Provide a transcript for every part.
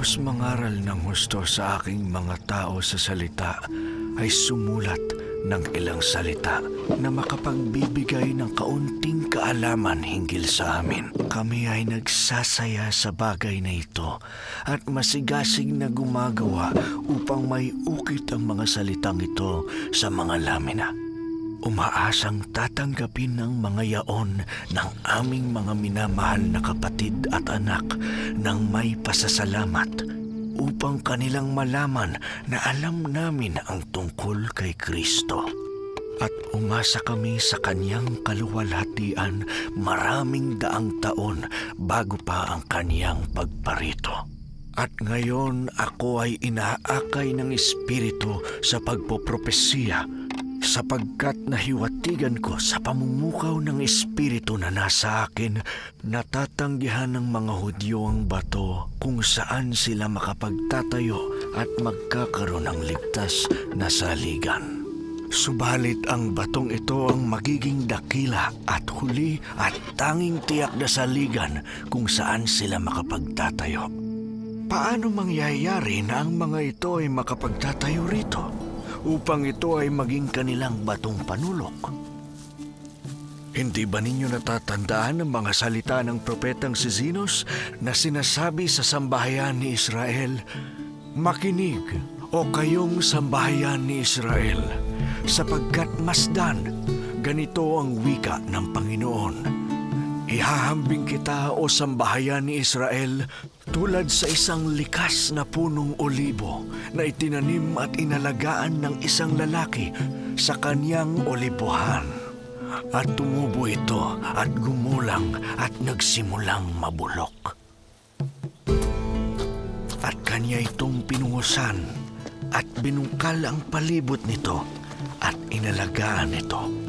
Matapos mangaral ng husto sa aking mga tao sa salita, ay sumulat ng ilang salita na makapagbibigay ng kaunting kaalaman hinggil sa amin. Kami ay nagsasaya sa bagay na ito at masigasig na gumagawa upang may ukit ang mga salitang ito sa mga lamina. Umaasang tatanggapin ng mga yaon ng aming mga minamahal na kapatid at anak ng may pasasalamat upang kanilang malaman na alam namin ang tungkol kay Kristo. At umasa kami sa kanyang kaluwalhatian maraming daang taon bago pa ang kanyang pagparito. At ngayon ako ay inaakay ng Espiritu sa pagpopropesiya sapagkat nahiwatigan ko sa pamumukaw ng Espiritu na nasa akin, natatanggihan ng mga Hudyo ang bato kung saan sila makapagtatayo at magkakaroon ng ligtas na saligan. Subalit ang batong ito ang magiging dakila at huli at tanging tiyak na saligan kung saan sila makapagtatayo. Paano mangyayari na ang mga ito ay makapagtatayo rito? Upang ito ay maging kanilang batong panulok. Hindi ba ninyo natatandaan ang mga salita ng propetang si Zinos na sinasabi sa sambahayan ni Israel, Makinig, o kayong sambahayan ni Israel, sapagkat masdan, ganito ang wika ng Panginoon. Ihahambing kita o sambahayan ni Israel tulad sa isang likas na punong olibo na itinanim at inalagaan ng isang lalaki sa kanyang olibohan. At tumubo ito at gumulang at nagsimulang mabulok. At kanya itong pinungusan at binungkal ang palibot nito at inalagaan ito.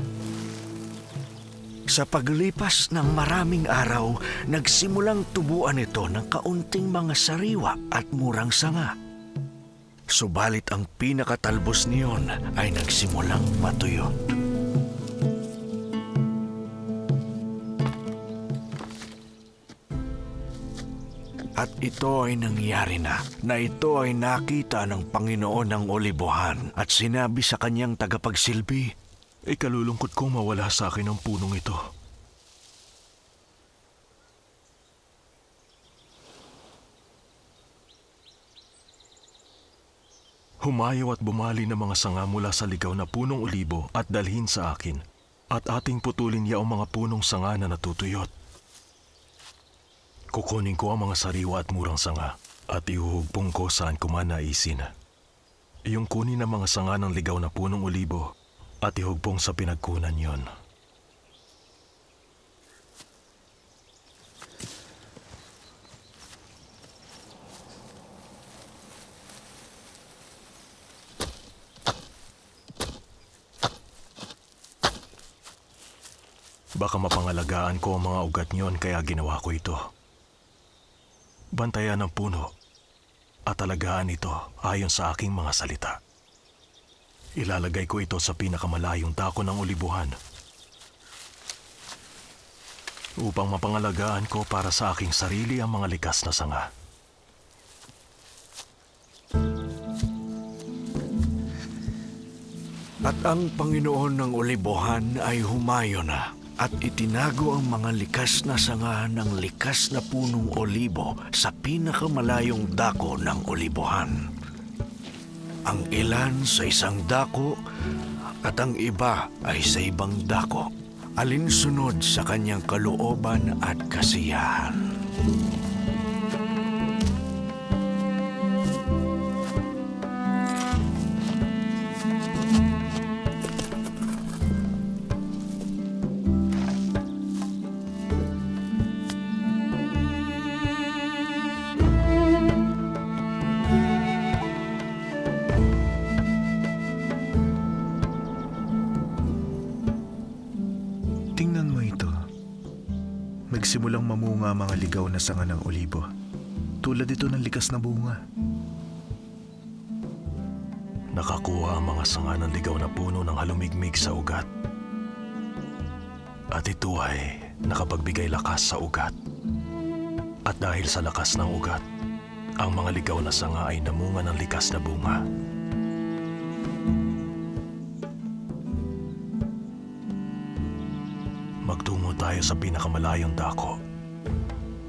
Sa paglipas ng maraming araw, nagsimulang tubuan ito ng kaunting mga sariwa at murang sanga. Subalit ang pinakatalbos niyon ay nagsimulang matuyot. At ito ay nangyari na, na ito ay nakita ng Panginoon ng Olibohan at sinabi sa kanyang tagapagsilbi, Ikalulungkot kong mawala sa akin ang punong ito. Humayo at bumali ng mga sanga mula sa ligaw na punong olibo at dalhin sa akin, at ating putulin yaong mga punong sanga na natutuyot. Kukunin ko ang mga sariwa at murang sanga at ihuhugpong ko saan ko man naisin. Iyong kunin ang mga sanga ng ligaw na punong olibo at ihugpong sa pinagkunan yon. Baka mapangalagaan ko ang mga ugat niyon kaya ginawa ko ito. Bantayan ang puno at alagaan ito ayon sa aking mga salita. Ilalagay ko ito sa pinakamalayong dako ng ulibuhan upang mapangalagaan ko para sa aking sarili ang mga likas na sanga. At ang Panginoon ng Olibohan ay humayo na at itinago ang mga likas na sanga ng likas na punong olibo sa pinakamalayong dako ng olibohan. Ang ilan sa isang dako at ang iba ay sa ibang dako, alinsunod sa kanyang kalooban at kasiyahan. Mamunga ang mga ligaw na sanga ng olibo. Tulad ito ng likas na bunga. Nakakuha ang mga sanga ng ligaw na puno ng halumigmig sa ugat. At ito ay nakapagbigay lakas sa ugat. At dahil sa lakas ng ugat, ang mga ligaw na sanga ay namunga ng likas na bunga. Magtungo tayo sa pinakamalayong dako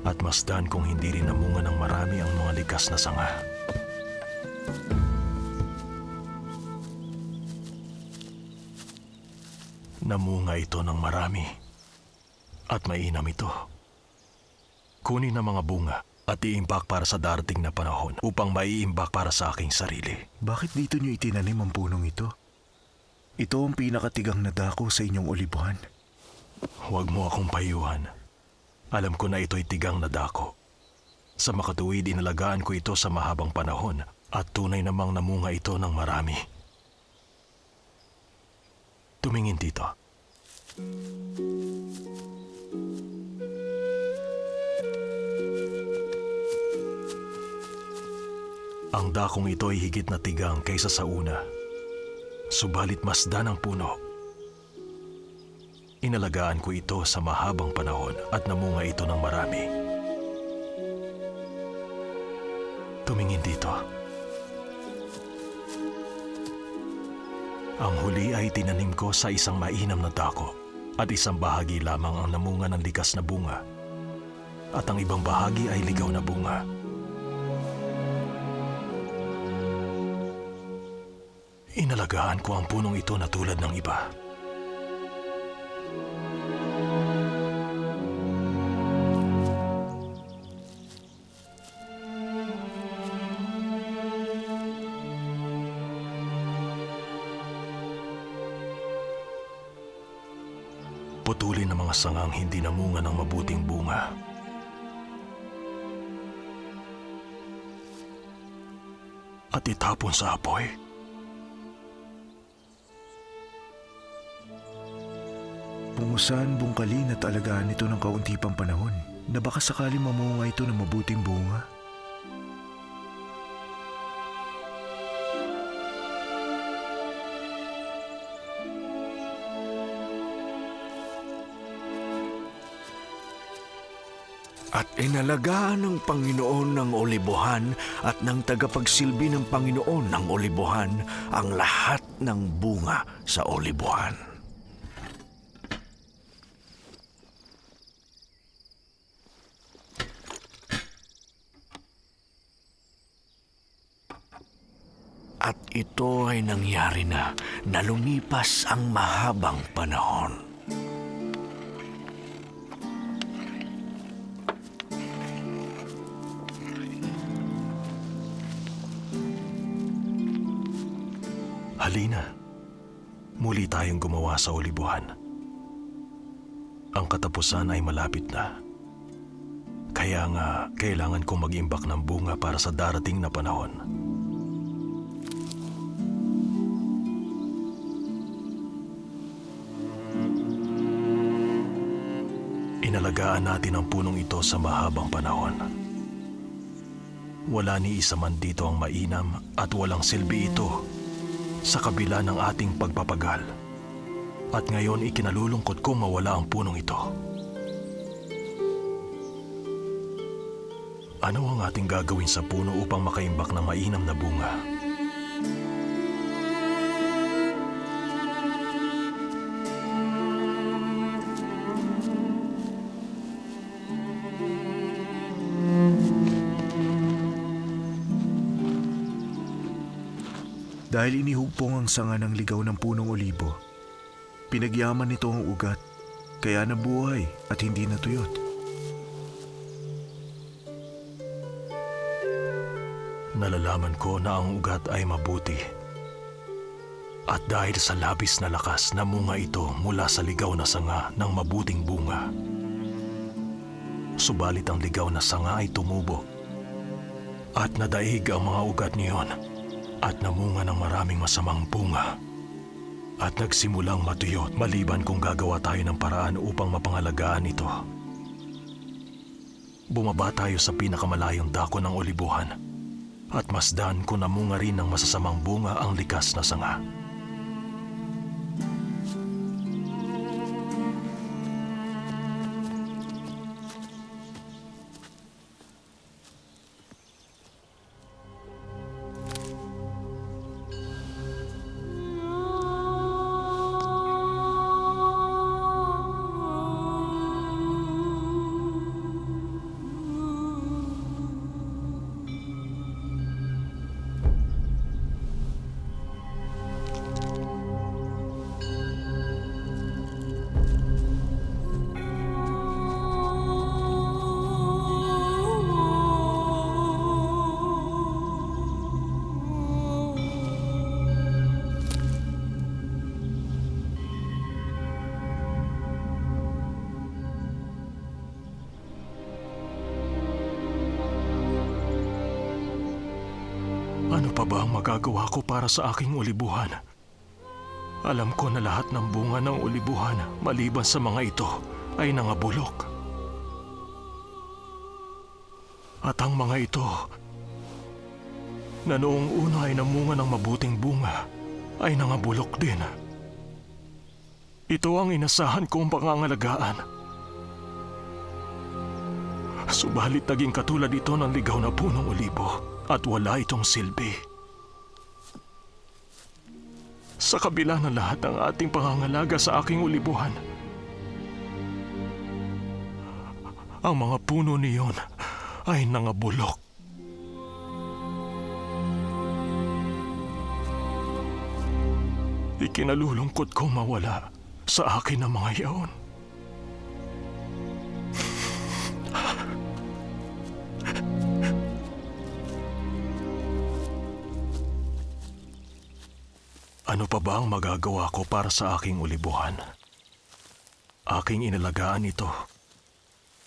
at masdan kung hindi rin namunga ng marami ang mga likas na sanga. Namunga ito ng marami at mainam ito. Kunin ang mga bunga at iimbak para sa darating na panahon upang maiimbak para sa aking sarili. Bakit dito niyo itinanim ang punong ito? Ito ang pinakatigang na dako sa inyong olibuhan. Huwag mo akong payuhan. Alam ko na ito'y tigang na dako. Sa makatuwid, inalagaan ko ito sa mahabang panahon at tunay namang namunga ito ng marami. Tumingin dito. Ang dakong ito ay higit na tigang kaysa sa una. Subalit masdan ang puno. Inalagaan ko ito sa mahabang panahon at namunga ito ng marami. Tumingin dito. Ang huli ay tinanim ko sa isang mainam na dako at isang bahagi lamang ang namunga ng likas na bunga at ang ibang bahagi ay ligaw na bunga. Inalagaan ko ang punong ito na tulad ng iba. Putulin ang mga sangang hindi namunga ng mabuting bunga. At itapon sa apoy. Pungusan, bungkalin at alagaan ito ng kaunti pang panahon na baka sakali mamunga ito ng mabuting bunga. At inalagaan ng Panginoon ng olibuhan at ng tagapagsilbi ng Panginoon ng olibuhan ang lahat ng bunga sa olibuhan. At ito ay nangyari na na lumipas ang mahabang panahon. Halina, muli tayong gumawa sa olibuhan. Ang katapusan ay malapit na. Kaya nga, kailangan kong mag-imbak ng bunga para sa darating na panahon. Inalagaan natin ang punong ito sa mahabang panahon. Wala ni isa man dito ang mainam at walang silbi ito sa kabila ng ating pagpapagal. At ngayon ikinalulungkot kong mawala ang punong ito. Ano ang ating gagawin sa puno upang makaimbak ng mainam na bunga? Dahil inihugpong ang sanga ng ligaw ng punong olibo, pinagyaman nito ang ugat, kaya nabuhay at hindi natuyot. Nalalaman ko na ang ugat ay mabuti. At dahil sa labis na lakas, namunga ito mula sa ligaw na sanga ng mabuting bunga. Subalit ang ligaw na sanga ay tumubo. At nadaig ang mga ugat niyon at namunga ng maraming masamang bunga. At nagsimulang matuyot maliban kung gagawa tayo ng paraan upang mapangalagaan ito. Bumaba tayo sa pinakamalayong dako ng olibuhan at masdan kung namunga rin ng masasamang bunga ang likas na sanga. Pa ba ang magagawa ko para sa aking ulibuhan? Alam ko na lahat ng bunga ng ulibuhan maliban sa mga ito ay nangabulok. At ang mga ito na noong una ay namunga ng mabuting bunga ay nangabulok din. Ito ang inasahan kong pangangalagaan. Subalit naging katulad ito ng ligaw na punong ulibo at wala itong silbi. Sa kabila ng lahat ng ating pangangalaga sa aking ulibuhan, ang mga puno niyon ay nangabulok. Ikinalulungkot kong mawala sa akin ang mga yaon. Ano pa ba ang magagawa ko para sa aking ulibuhan? Aking inalagaan ito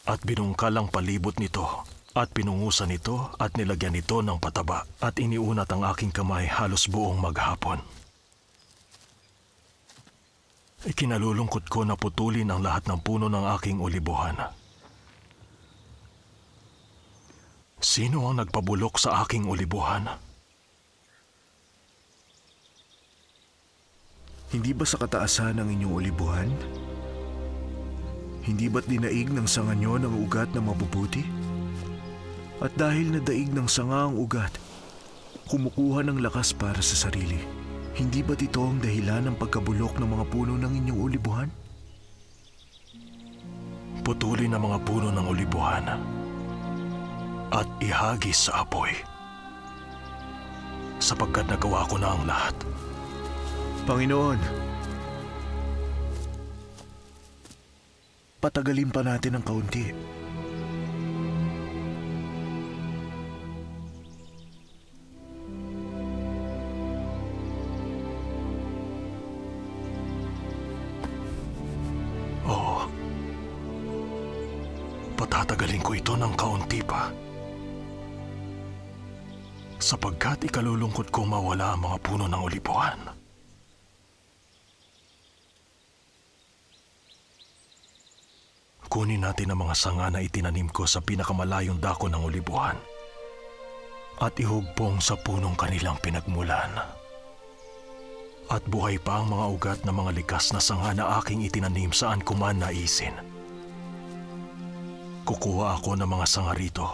at binungkal ang palibot nito at pinungusan ito at nilagyan ito ng pataba at iniunat ang aking kamay halos buong maghapon. Ikinalulungkot ko na putulin ang lahat ng puno ng aking ulibuhan. Sino ang nagpabulok sa aking ulibuhan? Hindi ba sa kataasan ng inyong ulibuhan? Hindi ba't dinaig ng sanga nyo ng ugat na mabubuti? At dahil nadaig ng sanga ang ugat, kumukuha ng lakas para sa sarili. Hindi ba't ito ang dahilan ng pagkabulok ng mga puno ng inyong ulibuhan? Putulin ang mga puno ng ulibuhan at ihagis sa apoy. Sapagkat nagawa ko na ang lahat. Panginoon, patagalin pa natin ng kaunti. Oo. Patatagalin ko ito ng kaunti pa. Sapagkat ikalulungkot ko mawala ang mga puno ng ulibuhan. Kunin natin ang mga sanga na itinanim ko sa pinakamalayong dako ng ulibuhan at ihugpong sa punong kanilang pinagmulan. At buhay pa ang mga ugat ng mga likas na sanga na aking itinanim saan ko man naisin. Kukuha ako ng mga sanga rito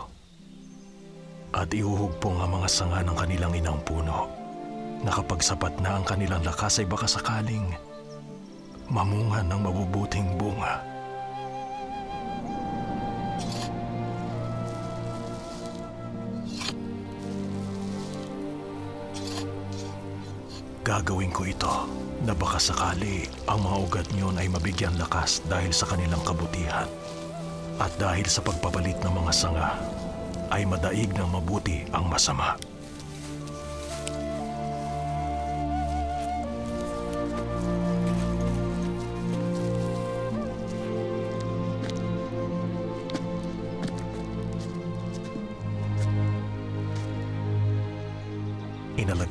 at ihuhugpong ang mga sanga ng kanilang inang puno na kapag sapat na ang kanilang lakas ay baka sakaling mamunga ng mabubuting bunga. Gagawin ko ito na baka sakali ang mga ugat niyon ay mabigyan lakas dahil sa kanilang kabutihan. At dahil sa pagpapalit ng mga sanga, ay madaig ng mabuti ang masama.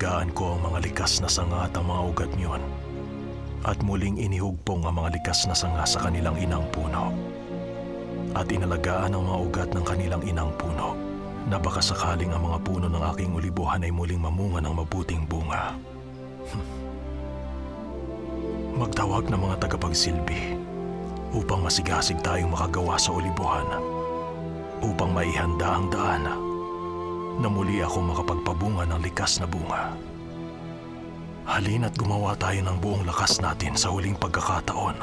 Inalagaan ko ang mga likas na sanga at ang mga ugat niyon. At muling inihugpong ang mga likas na sanga sa kanilang inang puno. At inalagaan ang mga ugat ng kanilang inang puno na baka sakaling ang mga puno ng aking ulibuhan ay muling mamunga ng mabuting bunga. Hmm. Magtawag ng mga tagapagsilbi upang masigasig tayong makagawa sa ulibuhan upang maihanda ang daan na muli ako makapagpabunga ng likas na bunga. Halina't gumawa tayo ng buong lakas natin sa huling pagkakataon.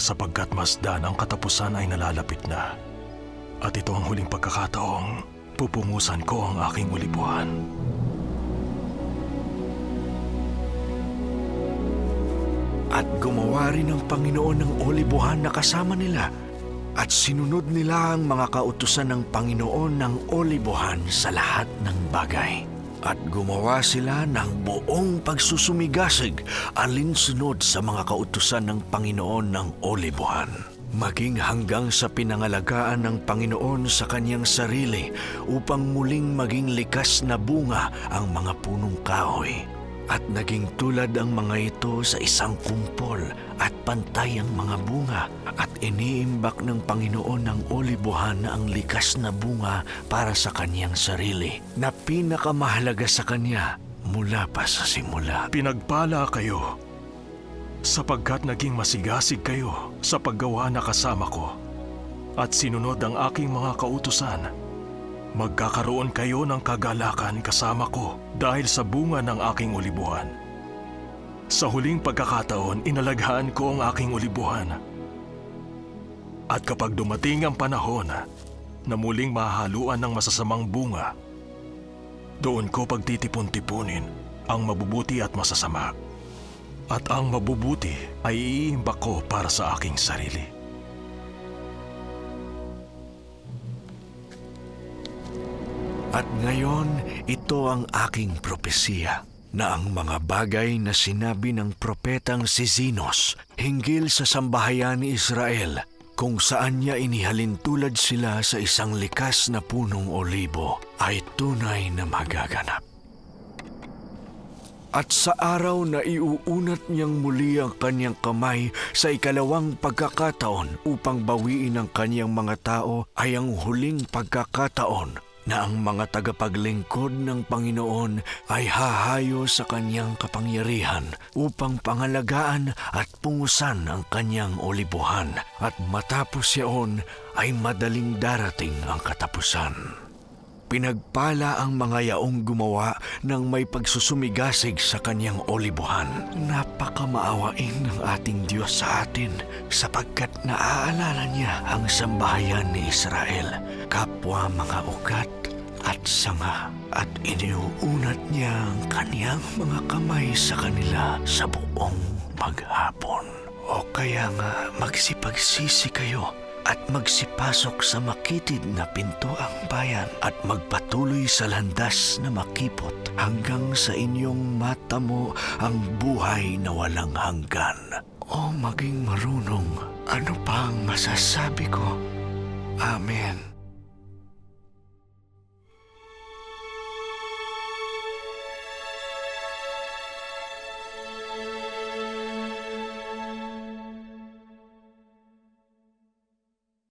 Sapagkat masdan ang katapusan ay nalalapit na. At ito ang huling pagkakataong pupungusan ko ang aking ulibuhan. At gumawa rin ng Panginoon ng olibuhan na kasama nila at sinunod nila ang mga kautusan ng Panginoon ng olibuhan sa lahat ng bagay. At gumawa sila ng buong pagsusumigasig alinsunod sa mga kautusan ng Panginoon ng olibuhan. maging hanggang sa pinangalagaan ng Panginoon sa kanyang sarili upang muling maging likas na bunga ang mga punong kahoy. At naging tulad ang mga ito sa isang kumpol at pantay ang mga bunga at iniimbak ng Panginoon ng olibuhan ang likas na bunga para sa kanyang sarili na pinakamahalaga sa kanya mula pa sa simula. Pinagpala kayo sapagkat naging masigasig kayo sa paggawa na kasama ko at sinunod ang aking mga kautusan. Magkakaroon kayo ng kagalakan kasama ko dahil sa bunga ng aking ulibuhan. Sa huling pagkakataon, inalaghaan ko ang aking ulibuhan. At kapag dumating ang panahon na muling mahaluan ng masasamang bunga, doon ko pagtitipon-tipunin ang mabubuti at masasama. At ang mabubuti ay iimbak ko para sa aking sarili. At ngayon, ito ang aking propesiya na ang mga bagay na sinabi ng propetang si Zinos hinggil sa sambahayan ni Israel kung saan niya inihalin tulad sila sa isang likas na punong olibo ay tunay na magaganap. At sa araw na iuunat niyang muli ang kanyang kamay sa ikalawang pagkakataon upang bawiin ang kanyang mga tao ay ang huling pagkakataon na ang mga tagapaglingkod ng Panginoon ay hahayo sa kanyang kapangyarihan upang pangalagaan at pungusan ang kanyang olibuhan at matapos yaon ay madaling darating ang katapusan. Pinagpala ang mga yaong gumawa ng may pagsusumigasig sa kanyang olibuhan. Napakamaawain ng ating Diyos sa atin sapagkat naaalala niya ang sambahayan ni Israel, kapwa mga ugat at sanga at iniuunat niya ang kanyang mga kamay sa kanila sa buong maghapon. O kaya nga magsipagsisi kayo at magsipasok sa makitid na pinto ang bayan at magpatuloy sa landas na makipot hanggang sa inyong matamo ang buhay na walang hanggan. O maging marunong, ano pa ang masasabi ko? Amen.